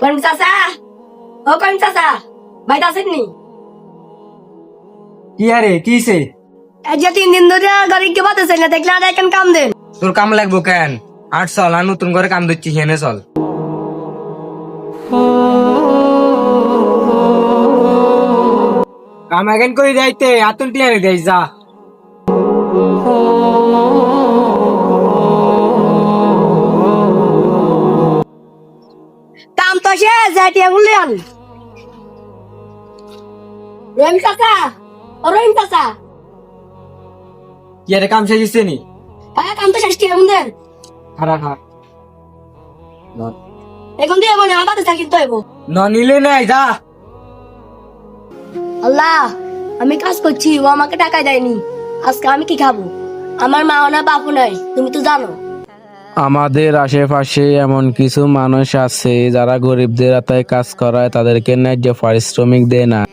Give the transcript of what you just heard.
করিম চাচা ও করিম চাচা বাইতে আছেন নি কি আরে কিছে এই যে তিন দিন ধরে গাড়ি কে বাতাছে না দেখলে আর এখন কাম দেন তোর কাম লাগবো কেন আট চল আর নতুন করে কাম দিচ্ছি হেনে চল কাম এখন করে যাইতে আতুন টিয়ারে দেয় যা কাম তো শেষ যাইতে বললে আন রহিম চাচা ও রহিম চাচা কি আরে কাম শেষ হচ্ছে নি? হ্যাঁ কাম তো শেষ কি এখন দেন খারা খা এখন দিয়ে মনে আমার বাতাস কিন্তু হইব। ন নিলে নাই যা। আল্লাহ আমি কাজ করছি ও আমাকে টাকা দেয়নি। আজকে আমি কি খাব? আমার মা না বাপু নাই তুমি তো জানো। আমাদের আশেপাশে এমন কিছু মানুষ আছে যারা গরিবদের হাতে কাজ করায় তাদেরকে ন্যায্য পারিশ্রমিক দেয় না।